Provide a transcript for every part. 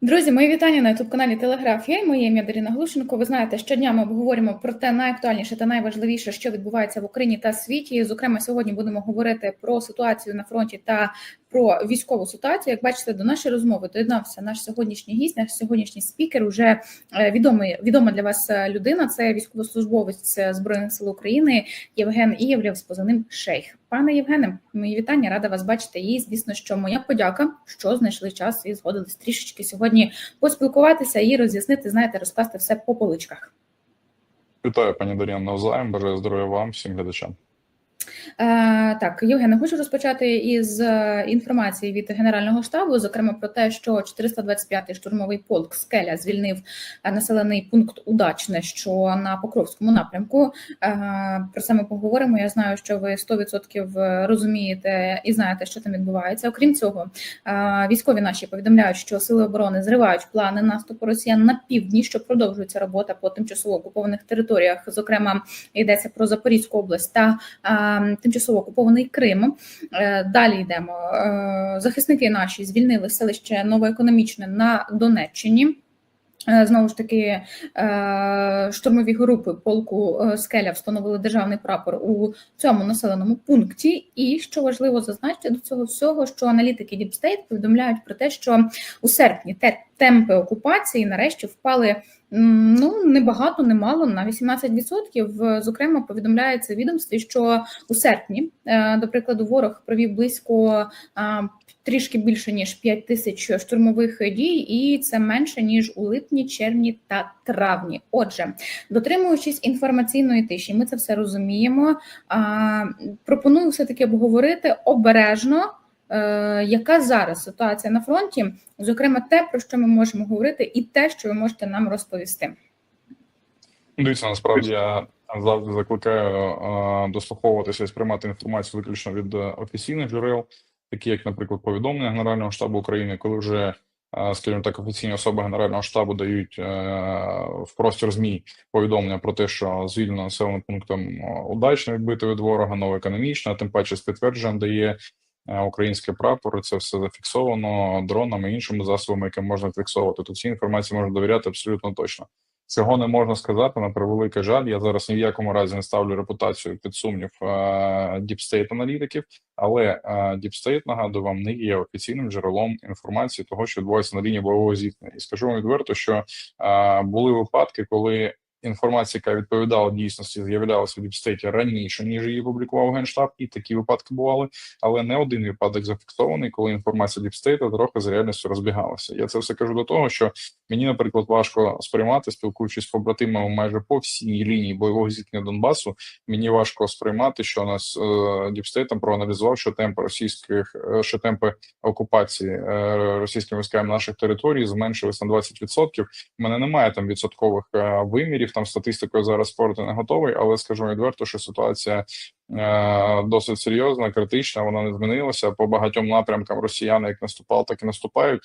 Друзі, мої вітання на youtube каналі Телеграф. Я і моє ім'я Даріна Глушенко. Ви знаєте, щодня ми обговорюємо про те найактуальніше та найважливіше, що відбувається в Україні та світі. Зокрема, сьогодні будемо говорити про ситуацію на фронті та про військову ситуацію. Як бачите, до нашої розмови доєднався наш сьогоднішній гість, наш сьогоднішній спікер. Уже е, відомий відома для вас е, людина. Це військовослужбовець е, збройних сил України Євген Ієвлєв з позивним Шейх. Пане Євгене, мої вітання, рада вас бачити. І звісно, що моя подяка, що знайшли час і згодились трішечки сьогодні поспілкуватися і роз'яснити, знаєте, розкласти все по поличках. Вітаю, пані Дар'яна, навзаєм. Бажаю здоров'я вам, всім глядачам. Е, Так, Євгене, хочу розпочати із е, інформації від Генерального штабу, зокрема про те, що 425-й штурмовий полк Скеля звільнив е, населений пункт Удачне, що на Покровському напрямку. Про це ми поговоримо. Я знаю, що ви 100% розумієте і знаєте, що там відбувається. Окрім цього, військові наші повідомляють, що сили оборони зривають плани наступу росіян на півдні, що продовжується робота по тимчасово окупованих територіях. Зокрема, йдеться про Запорізьку область та тимчасово окупований Крим. Е, Далі йдемо. Е, Захисники наші звільнили селище Новоекономічне на Донеччині. Е, Знову ж таки, штурмові групи полку Скеля встановили державний прапор у цьому населеному пункті. І що важливо зазначити до цього всього, що аналітики State повідомляють про те, що у серпні темпи окупації нарешті впали ну не багато, не на 18%. Зокрема, повідомляється відомстві, що у серпні, е, до прикладу, ворог провів близько трішки більше ніж 5 тисяч штурмових дій, і це менше ніж у липні, червні та травні. Отже, дотримуючись інформаційної тиші, ми це все розуміємо. Пропоную все таки обговорити обережно. Е, Яка зараз ситуація на фронті? Зокрема, те, про що ми можемо говорити, і те, що ви можете нам розповісти. Дивіться, насправді я завжди закликаю е, дослуховуватися і сприймати інформацію виключно від е, офіційних джерел, такі як, наприклад, повідомлення Генерального штабу України, коли вже, скажімо так, офіційні особи Генерального штабу дають в простір ЗМІ повідомлення про те, що звільнено населеним пунктом удачно відбити від ворога, новоекономічно, тим паче з підтвердженням дає український прапор. Це все зафіксовано дронами іншими засобами, які можна фіксувати. То цій інформації можна довіряти абсолютно точно. Цього не можна сказати на превеликий жаль. Я зараз ні в якому разі не ставлю репутацію під сумнів діпстейт аналітиків, але State, нагадую вам, не є офіційним джерелом інформації того, що відбувається на лінії бойового зіткнення. І скажу вам відверто, що е, були випадки, коли інформація, яка відповідала дійсності, з'являлася в діпстейті раніше, ніж її публікував генштаб, і такі випадки бували. Але не один випадок зафіксований, коли інформація діпстейта трохи з реальністю розбігалася. Я це все кажу до того, що мені, наприклад, важко сприймати, спілкуючись з побратимами майже по всій лінії бойового зіткнення Донбасу. Мені важко сприймати, що нас е, діпстейтом проаналізував, що темпи російських, е, що темпи окупації е, російськими військами наших територій зменшились на 20%. У мене немає там відсоткових е, вимірів. Там статистикою зараз спорту не готовий, але скажу відверто, що ситуація е, досить серйозна, критична. Вона не змінилася по багатьом напрямкам. Росіяни як наступали, так і наступають.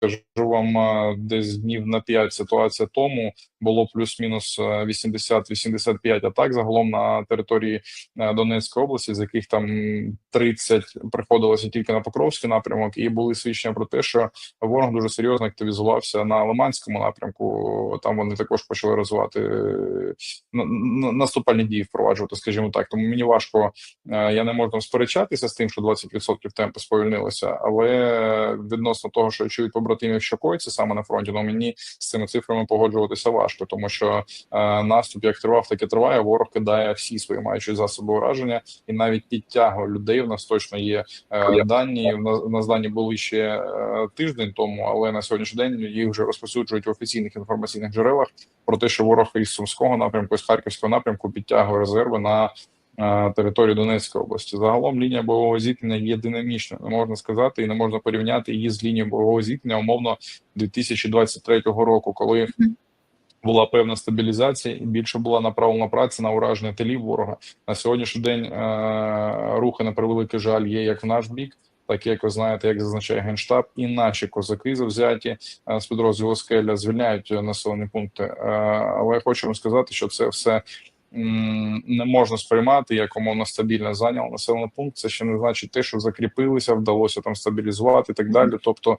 Скажу вам, е, десь днів на 5 ситуація тому було плюс-мінус е, 80-85 атак загалом на території е, Донецької області, з яких там 30 приходилося тільки на Покровський напрямок, і були свідчення про те, що ворог дуже серйозно активізувався на Лиманському напрямку. Там вони також почали розвивати е, на- на- наступальні дії, впроваджувати, скажімо так. Тому мені важко, е, я не можу сперечатися з тим, що 20% темпу сповільнилося, але відносно того, що чують побратимів, що коїться саме на фронті, ну мені з цими цифрами погоджуватися важко, тому що е, наступ як тривав, так і триває. Ворог кидає всі свої маючі засоби ураження, і навіть підтягує людей. У нас точно є е, дані. У нас, у нас дані були ще е, тиждень тому, але на сьогоднішній день їх вже розповсюджують в офіційних інформаційних джерелах про те, що ворог із Сумського напрямку, із Харківського напрямку підтягує резерви на е, території Донецької області. Загалом лінія бойового зіткнення є динамічною, не можна сказати, і не можна порівняти її з лінією бойового зіткнення умовно 2023 року, коли була певна стабілізація і більше була направлена праця на ураження тилів ворога. На сьогоднішній день е, рухи на превеликий жаль є як в наш бік. Так як ви знаєте, як зазначає генштаб, і наші козаки завзяті е, з підрозділу Скеля звільняють населені пункти. Е, Але я хочу вам сказати, що це все не можна сприймати як умовно стабільно зайняв населений пункт. Це ще не значить те, що закріпилися, вдалося там стабілізувати і так далі. Тобто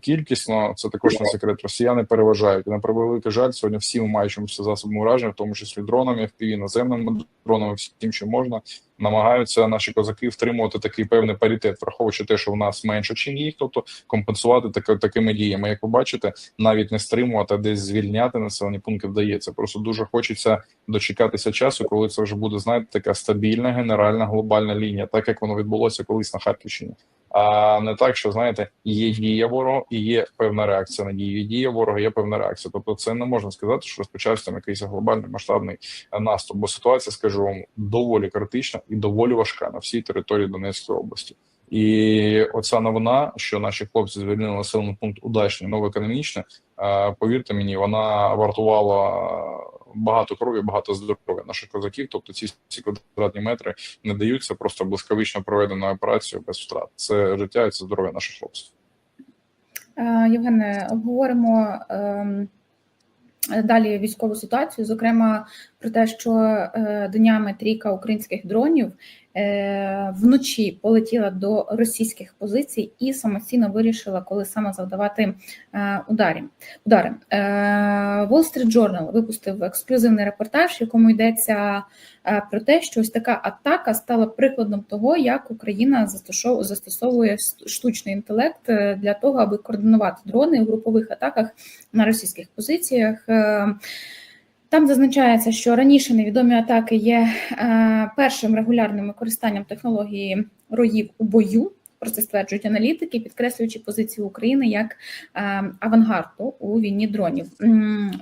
Кількісно це також не секрет. Росіяни переважають. І на превеликий жаль, сьогодні всі ми маючимося засобами ураження, в тому числі дронами, FPV, наземними дронами, всім, що можна, намагаються наші козаки втримувати такий певний паритет, враховуючи те, що в нас менше, чим їх, тобто компенсувати так, такими діями. Як ви бачите, навіть не стримувати, а десь звільняти населені пункти вдається. Просто дуже хочеться дочекатися часу, коли це вже буде знаєте, така стабільна генеральна глобальна лінія, так як воно відбулося колись на Харківщині. А не так, що знаєте, є дія ворога і є певна реакція на дію. Дія ворога, є певна реакція. Тобто, це не можна сказати, що розпочався там якийсь глобальний масштабний е, наступ. Бо ситуація, скажу вам, доволі критична і доволі важка на всій території Донецької області. І оця новина, що наші хлопці звільнили населений пункт удачний, новоекономічне, е, повірте мені, вона вартувала багато крові, багато здоров'я наших козаків. Тобто ці ці квадратні метри не даються просто блискавично проведеною операцією без втрат. Це життя і це здоров'я наших хлопців. Е, Євгене, обговоримо ем, далі військову ситуацію, зокрема про те, що е, днями трійка українських дронів вночі полетіла до російських позицій і самостійно вирішила, коли саме завдавати е, ударів. удари. Е, Wall Street Journal випустив ексклюзивний репортаж, в якому йдеться е, про те, що ось така атака стала прикладом того, як Україна застосов- застосовує штучний інтелект е, для того, аби координувати дрони у групових атаках на російських позиціях. Там зазначається, що раніше невідомі атаки є е, першим регулярним використанням технології роїв у бою. Про це стверджують аналітики, підкреслюючи позицію України як е, авангарду у війні дронів.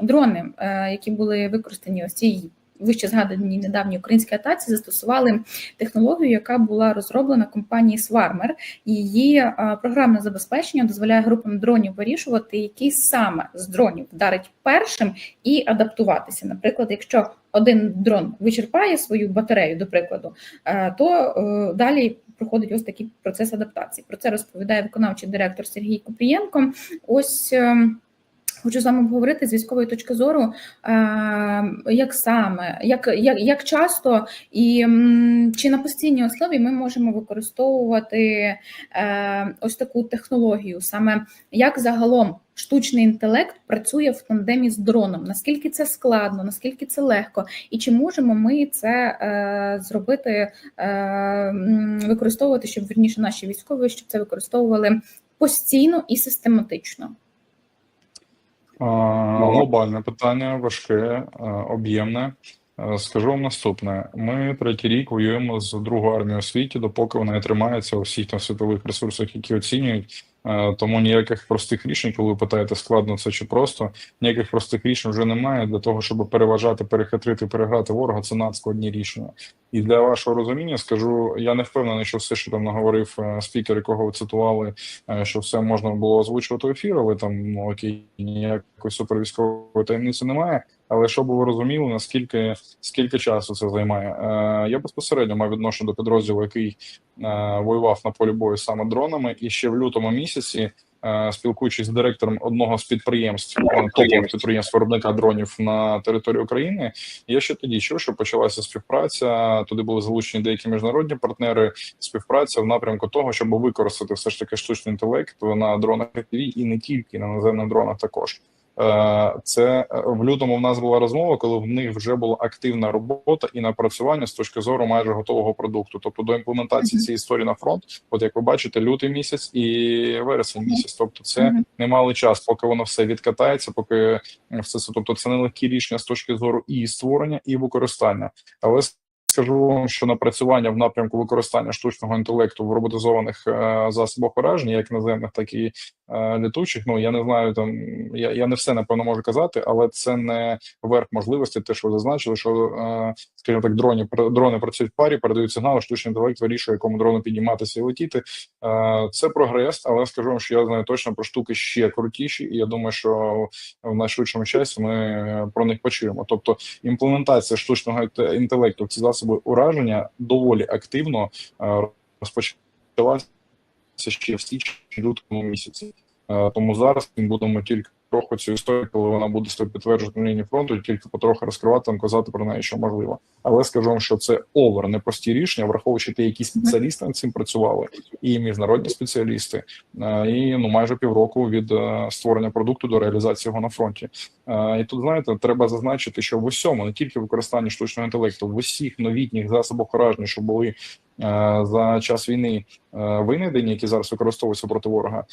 Дрони, е, які були використані ось цій вище згаданій недавній українській атаці, застосували технологію, яка була розроблена компанією Swarmer. Її е, програмне забезпечення дозволяє групам дронів вирішувати, який саме з дронів вдарить першим і адаптуватися. Наприклад, якщо один дрон вичерпає свою батарею, до прикладу, е, то е, далі проходить ось такий процес адаптації. Про це розповідає виконавчий директор Сергій Купрієнко. Ось. Хочу з вами обговорити з військової точки зору, е, як саме, як, як, як часто і чи на постійній основі ми можемо використовувати е, ось таку технологію, саме як загалом штучний інтелект працює в тандемі з дроном, наскільки це складно, наскільки це легко, і чи можемо ми це е, зробити, використовувати, щоб верніше наші військові, щоб це використовували постійно і систематично. А, Глобальне питання, важке, об'ємне. Е, Скажу вам наступне: ми третій рік воюємо з другою армією у світі, допоки вона не тримається у всіх там світових ресурсах, які оцінюють. Е, Тому ніяких простих рішень, коли ви питаєте, складно це чи просто, ніяких простих рішень вже немає для того, щоб переважати, перехитрити, переграти ворога. Це надскладні рішення. І для вашого розуміння скажу, я не впевнений, що все, що там наговорив е, спікер, якого ви цитували, е, що все можна було озвучувати в ефір, але там ну, окей, ніякої супервійськової таємниці немає. Але щоб ви розуміли, наскільки скільки часу це займає? Е, я безпосередньо мав відношення до підрозділу, який е, воював на полі бою саме дронами, і ще в лютому місяці. е, Спілкуючись з директором одного з підприємств е, топових підприємств виробника дронів на території України, я ще тоді чув, що почалася співпраця. Туди були залучені деякі міжнародні партнери. Співпраця в напрямку того, щоб використати все ж таки штучний інтелект на дронах і не тільки на наземних дронах також. Е, Це е, в лютому в нас була розмова, коли в них вже була активна робота і напрацювання з точки зору майже готового продукту. Тобто до імплементації цієї історії на фронт, от як ви бачите, лютий місяць і вересень місяць. Тобто, це Мгм. немалий час, поки воно все відкатається, поки все це. Тобто, це нелегкі рішення з точки зору і створення, і використання. Але скажу вам, що напрацювання в напрямку використання штучного інтелекту в роботизованих е, засобах ураження, як наземних, так і е, літучих. Ну я не знаю, там я, я не все напевно можу казати, але це не верх можливості. Те, що ви зазначили, що е, скажімо так, дроні дрони працюють в парі, передають сигнали, штучний інтелект вирішує, якому дрону підніматися і летіти. Е, Це прогрес, але скажу вам, що я знаю точно про штуки ще крутіші, і я думаю, що в найшвидшому часі ми про них почуємо. Тобто імплементація штучного інтелекту в ці засоби ураження доволі активно е, розпочалася ще в січні лютому місяці. Е, Тому зараз ми будемо тільки трохи цю історію, коли вона буде себе підтверджувати на лінії фронту, тільки потрохи розкривати там казати про неї, що можливо. Але скажу вам, що це овер непрості рішення, враховуючи те, які спеціалісти над цим працювали, і міжнародні спеціалісти, е, і ну майже півроку від е, створення продукту до реалізації його на фронті. Е, І тут знаєте, треба зазначити, що в усьому, не тільки використанні штучного інтелекту, в усіх новітніх засобах ураження, що були за час війни винайдені, які зараз використовуються проти ворога.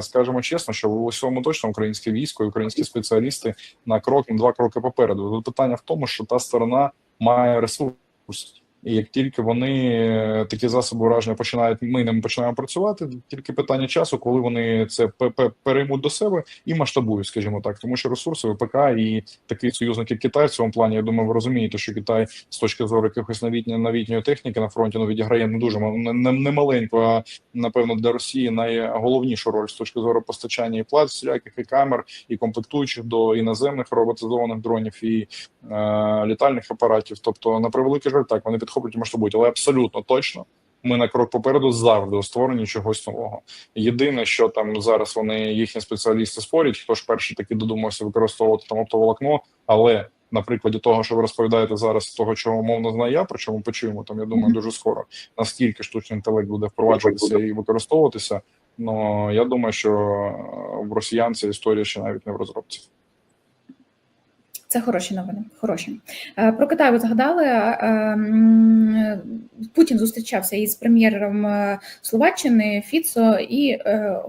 Скажемо чесно, що в усьому точно українське військо і українські спеціалісти на крок, на два кроки попереду. Питання в тому, що та сторона має ресурс. І як тільки вони е, такі засоби ураження починають, ми ними починаємо працювати. Тільки питання часу, коли вони це пе- пе- переймуть до себе і масштабують, скажімо так, тому що ресурси ВПК і такий союзник, як Китай в цьому плані. Я думаю, ви розумієте, що Китай з точки зору якихось новітньої новітньої техніки на фронті ну відіграє не дуже не, не маленьку, а напевно для Росії найголовнішу роль з точки зору постачання і плат всіляких і камер, і комплектуючих до іноземних роботизованих дронів і е, літальних апаратів. Тобто, на превеликий жаль, так вони підхоплюють і масштабують, але абсолютно точно. Ми на крок попереду завжди у створенні чогось нового. Єдине, що там зараз вони їхні спеціалісти спорять, хто ж перший таки додумався використовувати там оптоволокно, але на прикладі того, що ви розповідаєте зараз, того, чого мовно знаю я, про чому почуємо, там я думаю, дуже скоро наскільки штучний інтелект буде впроваджуватися і використовуватися. Ну я думаю, що в росіян ця історія ще навіть не в розробці. Це хороші новини. Хороші. Е, Про Китай ви згадали. Е, Путін зустрічався із прем'єром е, Словаччини Фіцо, і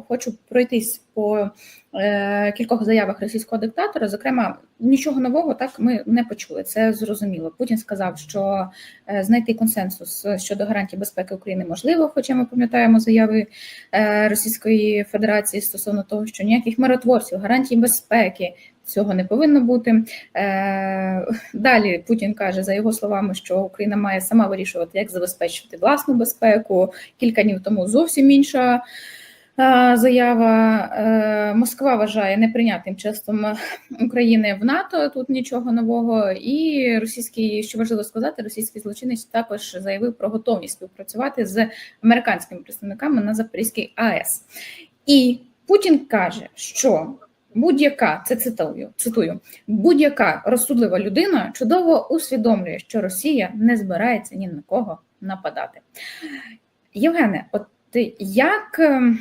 хочу пройтись по е, кількох заявах російського диктатора. Зокрема, нічого нового так ми не почули. Це зрозуміло. Путін сказав, що е, знайти консенсус щодо гарантій безпеки України можливо, хоча ми пам'ятаємо заяви е, Російської Федерації стосовно того, що ніяких миротворців, гарантій безпеки. Цього не повинно бути. Далі Путін каже, за його словами, що Україна має сама вирішувати, як забезпечити власну безпеку. Кілька днів тому зовсім інша заява. Е, Москва вважає неприйнятним членством України в НАТО. Тут нічого нового. І російський, що важливо сказати, російський злочинець також заявив про готовність співпрацювати з американськими представниками на Запорізькій АЕС. І Путін каже, що будь-яка це цитую, цитую, будь-яка розсудлива людина чудово усвідомлює, що Росія не збирається ні на кого нападати. Євгене, от як, ем,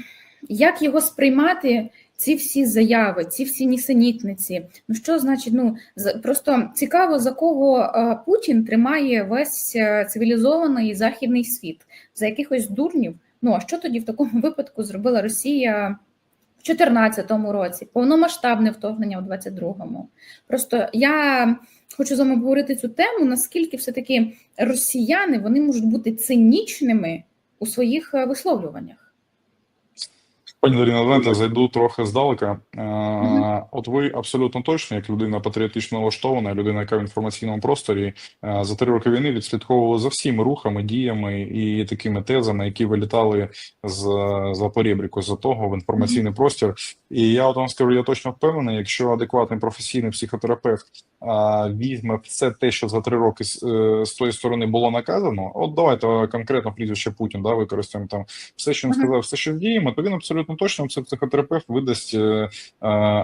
як його сприймати? Ці всі заяви, ці всі нісенітниці. Ну що значить? Ну просто цікаво, за кого е, Путін тримає весь е, цивілізований західний світ, за якихось дурнів. Ну а що тоді в такому випадку зробила Росія в 2014 році, повномасштабне вторгнення у 22-му. Просто я хочу з вами обговорити цю тему, наскільки все-таки росіяни вони можуть бути цинічними у своїх е, висловлюваннях. Пані Даріна, знаєте, зайду трохи здалека. Е. От ви абсолютно точно, як людина патріотично налаштована, людина, яка в інформаційному просторі е, за три роки війни відслідковувала за всіми рухами, діями і такими тезами, які вилітали з Запорєбріку, з того в інформаційний простір. І я от вам скажу, я точно впевнений, якщо адекватний професійний психотерапевт візьме все те, що за три роки з, е, тої сторони було наказано. От давайте конкретно прізвище Путін, да, використаємо там все, що він сказав, все, що з діями, то він абсолютно точно це психотерапевт видасть е, е,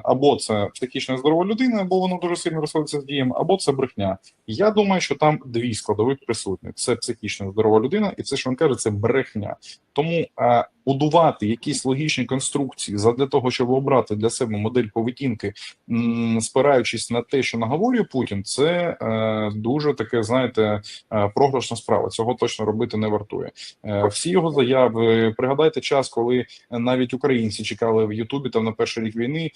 або це психічно здорова людина, або воно дуже сильно розходиться з дієм, або це брехня. Я думаю, що там дві складових присутні: це психічно здорова людина, і це, що він каже, це брехня. Тому е, будувати якісь логічні конструкції задля того, щоб обрати для себе модель поведінки, спираючись на те, що наговорює Путін, це е, дуже таке, знаєте, е, програшна справа. Цього точно робити не вартує. Е, всі його заяви. Пригадайте час, коли навіть українці чекали в Ютубі там на перший рік війни,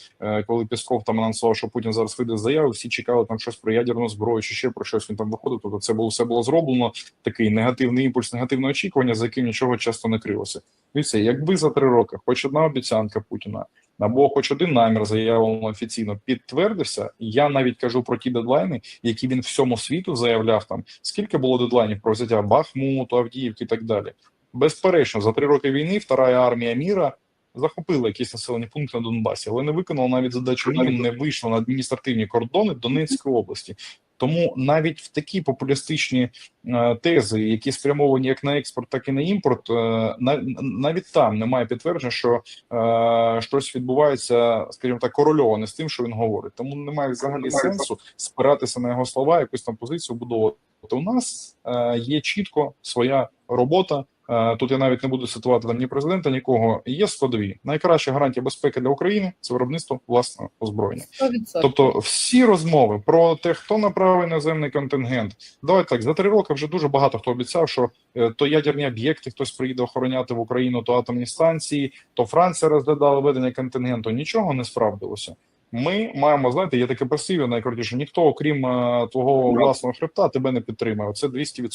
коли Пісков там анонсував, що Путін зараз вийде з заяви, всі чекали там щось про ядерну зброю чи ще про щось він там виходив. Тобто це було все було зроблено. Такий негативний імпульс, негативне очікування, за яким нічого часто не крилося. Дивіться, якби за три роки хоч одна обіцянка Путіна або хоч один намір заявлено офіційно підтвердився. Я навіть кажу про ті дедлайни, які він всьому світу заявляв там. Скільки було дедлайнів про взяття Бахмуту, Авдіївки і так далі. Безперечно, за три роки війни Вторая армія міра захопила якісь населені пункти на Донбасі, але не виконала навіть задачу мінімум, не вийшла на адміністративні кордони Донецької області. Тому навіть в такі популістичні е, тези, які спрямовані як на експорт, так і на імпорт, е, на- навіть там немає підтвердження, що е, щось відбувається, скажімо так, корольоване з тим, що він говорить. Тому немає взагалі сенсу спиратися на його слова, якусь там позицію будувати. У нас є чітко своя робота. Е, Тут я навіть не буду цитувати там ні президента, нікого. Є складові. Найкраща гарантія безпеки для України це виробництво власного озброєння. 100%. Тобто, всі розмови про те, хто направив іноземний контингент, давайте так за три роки вже дуже багато хто обіцяв, що е, то ядерні об'єкти хтось приїде охороняти в Україну, то атомні станції, то Франція розглядала ведення контингенту. Нічого не справдилося. Ми маємо знаєте, є таке пасиві найкрутіше. Ніхто, окрім е, твого власного хребта, тебе не підтримає. Це 200%.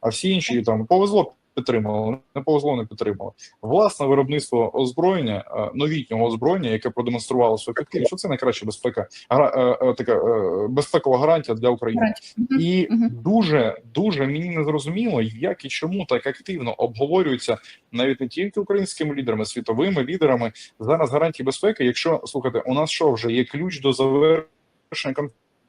А всі інші там повезло. Підтримало, не повезло, не підтримало. Власне виробництво озброєння, е, новітнього озброєння, яке продемонструвало свою ефективність, що це найкраща безпека, гара, е, е, така безпекова гарантія для України. Гарантія. І дуже дуже мені не зрозуміло, як і чому так активно обговорюються навіть не тільки українськими лідерами, світовими лідерами зараз гарантії безпеки. Якщо слухайте, у нас що вже є ключ до завершення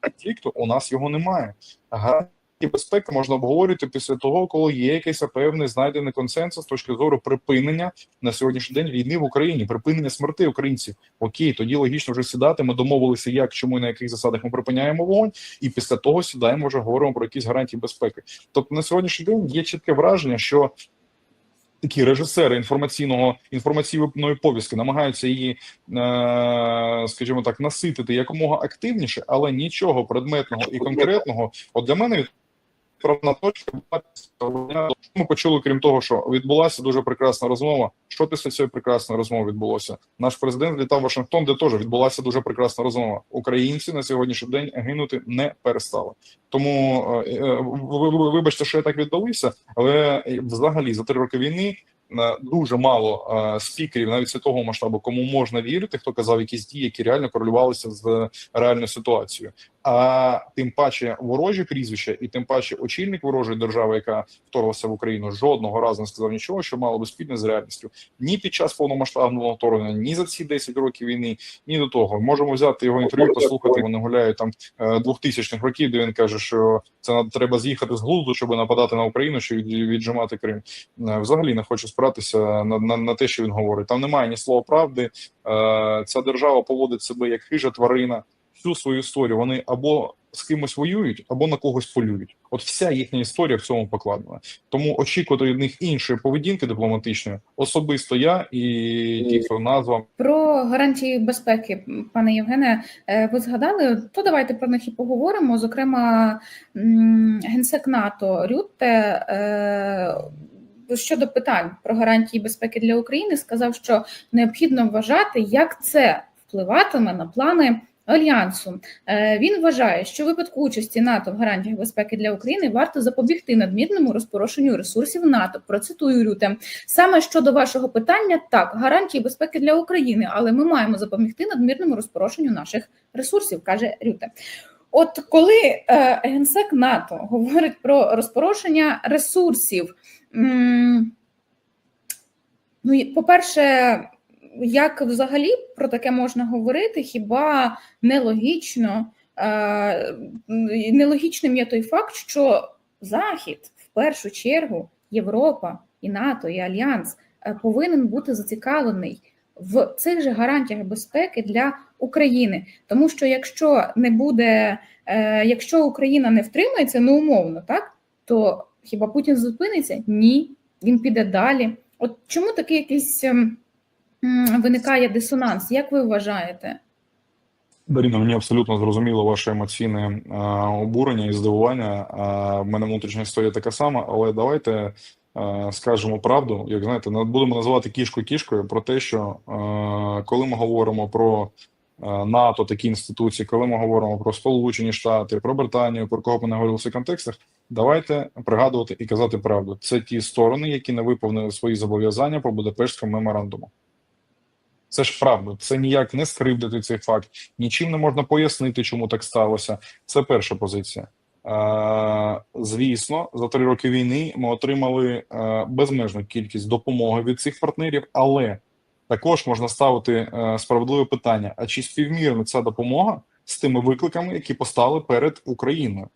конфлікту? У нас його немає. Гарантії безпеки можна обговорювати після того, коли є якийсь певний знайдений консенсус з точки зору припинення на сьогоднішній день війни в Україні, припинення смерти українців. Окей, тоді логічно вже сідати. Ми домовилися, як чому і на яких засадах ми припиняємо вогонь, і після того сідаємо вже говоримо про якісь гарантії безпеки. Тобто на сьогоднішній день є чітке враження, що такі режисери інформаційного інформаційної повістки намагаються її, е, скажімо так, наситити якомога активніше, але нічого предметного і конкретного. От для мене відправна точка. Ми почули, крім того, що відбулася дуже прекрасна розмова. Що після цієї прекрасної розмови відбулося? Наш президент літав в Вашингтон, де теж відбулася дуже прекрасна розмова. Українці на сьогоднішній день гинути не перестали. Тому е, е, ви- ви- вибачте, що я так віддалися, але взагалі за три роки війни. е, Дуже мало е, спікерів, навіть світового масштабу, кому можна вірити, хто казав якісь дії, які реально корелювалися з реальною ситуацією. А тим паче ворожі прізвища, і тим паче очільник ворожої держави, яка вторглася в Україну, жодного разу не сказав нічого, що мало би спільне з реальністю. Ні під час повномасштабного вторгнення, ні за ці 10 років війни, ні до того. Можемо взяти його інтерв'ю, послухати. Вони гуляють там е, 2000-х років, де він каже, що це треба з'їхати з глузду, щоб нападати на Україну, від- віджимати Крим. Е, Взагалі не хочу спиратися на, на, на те, що він говорить. Там немає ні слова правди. Е, Ця держава поводить себе як хижа тварина. Всю свою історію вони або з кимось воюють, або на когось полюють. От вся їхня історія в цьому покладена. Тому очікувати від них іншої поведінки дипломатичної особисто я і ті, хто назвав Про гарантії безпеки, пане Євгене, е, ви згадали, то давайте про них і поговоримо. Зокрема, генсек НАТО Рютте е, щодо питань про гарантії безпеки для України сказав, що необхідно вважати, як це впливатиме на плани. Альянсу Е, він вважає, що в випадку участі НАТО в гарантіях безпеки для України варто запобігти надмірному розпорошенню ресурсів НАТО. Процитую Рюте. Саме щодо вашого питання, так гарантії безпеки для України, але ми маємо запобігти надмірному розпорошенню наших ресурсів, каже Рюте. От коли е, генсек НАТО говорить про розпорошення ресурсів, м, ну по-перше, як взагалі про таке можна говорити? Хіба нелогічно, е, нелогічним є той факт, що Захід в першу чергу, Європа і НАТО, і Альянс е, повинен бути зацікавлений в цих же гарантіях безпеки для України, тому що якщо не буде, е, якщо Україна не втримається, ну умовно, так то хіба Путін зупиниться? Ні, він піде далі. От чому такий якийсь ем, виникає дисонанс? Як ви вважаєте? Даріна, мені абсолютно зрозуміло ваше емоційне е, обурення і здивування. Е, в мене внутрішня історія така сама, але давайте е, скажемо правду. Як знаєте, будемо називати кішку кішкою про те, що е, коли ми говоримо про НАТО, такі інституції, коли ми говоримо про Сполучені Штати, про Британію, про кого б не говорили в цих контекстах, давайте пригадувати і казати правду. Це ті сторони, які не виповнили свої зобов'язання по Будапештському меморандуму. Це ж правда, це ніяк не скривдити цей факт, нічим не можна пояснити, чому так сталося. Це перша позиція. Е, звісно, за три роки війни ми отримали е, безмежну кількість допомоги від цих партнерів, але також можна ставити е, справедливе питання: а чи співмірна ця допомога з тими викликами, які постали перед Україною.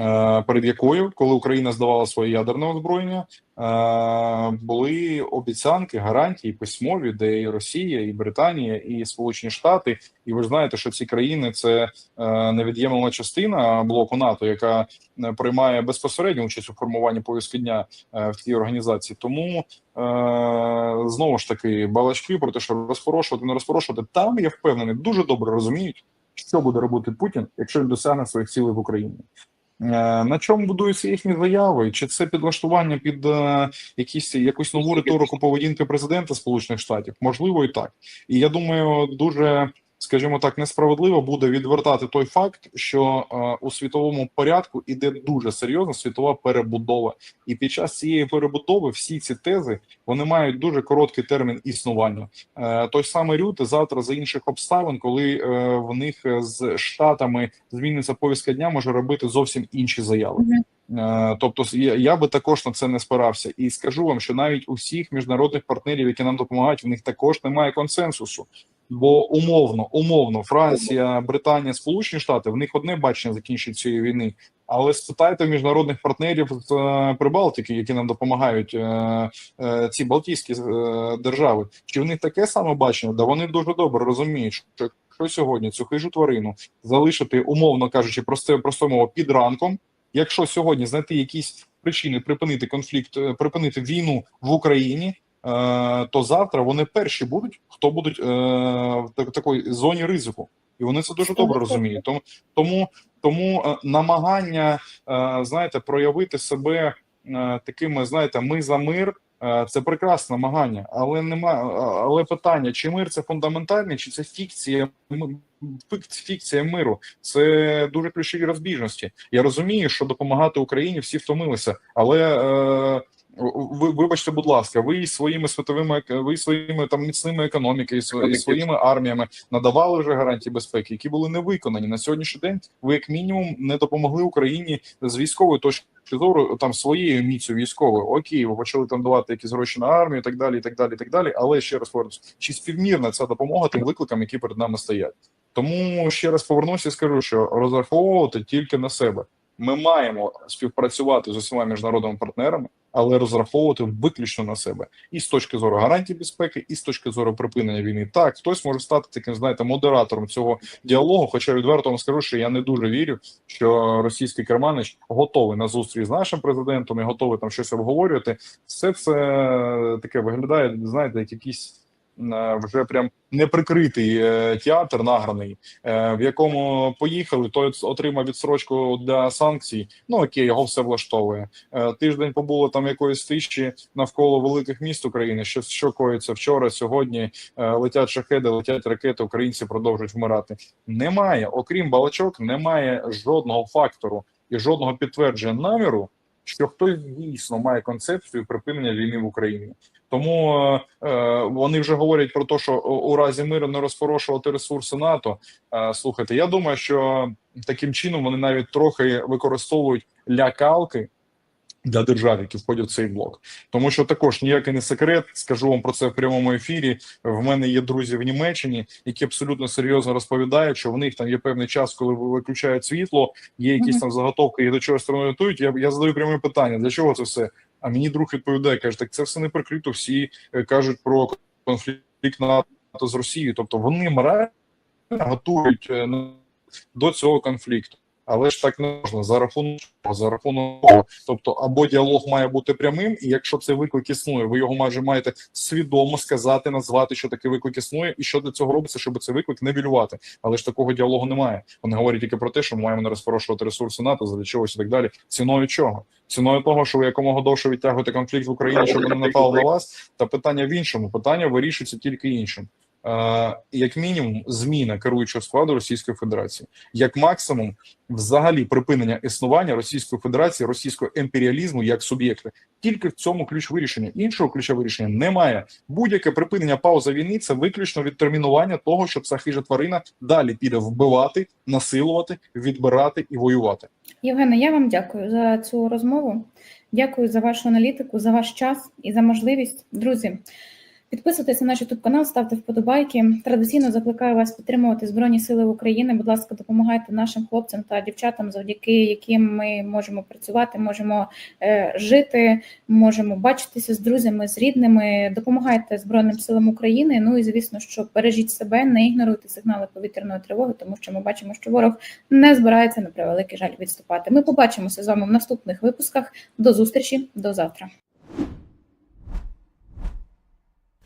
Е, Перед якою, коли Україна здавала своє ядерне озброєння, е, були обіцянки, гарантії письмові, де і Росія, і Британія, і Сполучені Штати, і ви ж знаєте, що ці країни це е, невід'ємна частина блоку НАТО, яка приймає безпосередню участь у формуванні повістки дня в цій організації. Тому знову ж таки балачки про те, що розпорошувати, не розпорошувати, там я впевнений, дуже добре розуміють, що буде робити Путін, якщо він досягне своїх цілей в Україні. Е, На чому будуються їхні заяви? Чи це підлаштування під е, якісь якусь нову риторику поведінки президента Сполучених Штатів? Можливо, і так. І я думаю, дуже, скажімо так, несправедливо буде відвертати той факт, що е, у світовому порядку іде дуже серйозна світова перебудова, і під час цієї перебудови всі ці тези вони мають дуже короткий термін існування. Е, Той самий Рюте завтра за інших обставин, коли е, в них з штатами зміниться повістка дня, може робити зовсім інші заяви. Е, Тобто, я, я би також на це не спирався, і скажу вам, що навіть у всіх міжнародних партнерів, які нам допомагають, в них також немає консенсусу. Бо умовно, умовно, Франція, Британія, Сполучені Штати в них одне бачення закінчення цієї війни. Але спитайте міжнародних партнерів з е, Прибалтики, які нам допомагають, е, е, ці Балтійські е, держави, чи в них таке саме бачення? Да вони дуже добре розуміють, що якщо сьогодні цю хижу тварину залишити, умовно кажучи, просте мовою, під ранком. Якщо сьогодні знайти якісь причини припинити конфлікт, припинити війну в Україні, то завтра вони перші будуть, хто будуть е, в так- такій зоні ризику, і вони це дуже добре розуміють. Тому тому, тому е, намагання е, знаєте проявити себе е, такими, знаєте, ми за мир. е, Це прекрасне намагання, але нема. Але питання: чи мир це фундаментальний, чи це фікція фік- фікція миру? Це дуже ключові розбіжності. Я розумію, що допомагати Україні всі втомилися, але е, вибачте, будь ласка, ви своїми світовими ви своїми там міцними економіки і і своїми арміями надавали вже гарантії безпеки, які були не виконані на сьогоднішній день. Ви як мінімум не допомогли Україні з військової точки зору там своєю міцю військовою. Окей, ви почали там давати якісь гроші на армію, і так далі, і так далі, і так далі. Але ще раз повернусь, чи співмірна ця допомога тим викликам, які перед нами стоять? Тому ще раз повернуся і скажу, що розраховувати тільки на себе. Ми маємо співпрацювати з усіма міжнародними партнерами, але розраховувати виключно на себе і з точки зору гарантій безпеки, і з точки зору припинення війни. Так, хтось може стати таким, знаєте, модератором цього діалогу. Хоча відверто вам скажу, що я не дуже вірю, що російський керманич готовий на зустріч з нашим президентом і готовий там щось обговорювати. Все це таке виглядає, знаєте, як якісь вже прям неприкритий е, театр награний, е, в якому поїхали, той отримав відсрочку для санкцій. Ну окей, його все влаштовує. Е, Тиждень побуло там якоїсь тиші навколо великих міст України. Що що коїться вчора, сьогодні е, летять шахеди, летять ракети. Українці продовжують вмирати. Немає, окрім балачок, немає жодного фактору і жодного підтвердження наміру, що хтось дійсно має концепцію припинення війни в Україні. Тому е, е, вони вже говорять про те, що у разі миру не розпорошувати ресурси НАТО. Е, слухайте, я думаю, що таким чином вони навіть трохи використовують лякалки для держав, які входять в цей блок. Тому що також ніякий не секрет, скажу вам про це в прямому ефірі. В мене є друзі в Німеччині, які абсолютно серйозно розповідають, що в них там є певний час, коли виключають світло, є якісь Мгм. там заготовки, і до чого сторони готують. Я, я задаю пряме питання: для чого це все? А мені друг відповідає, каже, так це все не прикрито. Всі е, кажуть про конфлікт НАТО з Росією. Тобто вони морально готують е, до цього конфлікту. Але ж так не можна за рахунок за рахунок. Тобто, або діалог має бути прямим, і якщо цей виклик існує, ви його майже маєте свідомо сказати, назвати, що такий виклик існує, і що для цього робиться, щоб цей виклик не вілювати. Але ж такого діалогу немає. Вони говорять тільки про те, що ми маємо не розпорошувати ресурси НАТО для чогось і так далі. Ціною чого? Ціною того, що ви якомога довше відтягуєте конфлікт в Україні, щоб не напав на вас. Та питання в іншому. Питання вирішується тільки іншим. Як мінімум, зміна керуючого складу Російської Федерації, як максимум, взагалі припинення існування Російської Федерації, російського імперіалізму як суб'єкта. Тільки в цьому ключ вирішення. Іншого ключа вирішення немає. Будь-яке припинення паузи війни це виключно відтермінування того, щоб ця хижа тварина далі піде вбивати, насилувати, відбирати і воювати. Євгене, я вам дякую за цю розмову. Дякую за вашу аналітику, за ваш час і за можливість. Друзі, Підписуйтесь на наш YouTube канал, ставте вподобайки. Традиційно закликаю вас підтримувати Збройні Сили України. Будь ласка, допомагайте нашим хлопцям та дівчатам, завдяки яким ми можемо працювати, можемо е, жити, можемо бачитися з друзями, з рідними. Допомагайте Збройним силам України. Ну і звісно, що бережіть себе, не ігноруйте сигнали повітряної тривоги, тому що ми бачимо, що ворог не збирається на превеликий жаль відступати. Ми побачимося з вами в наступних випусках. До зустрічі, до завтра.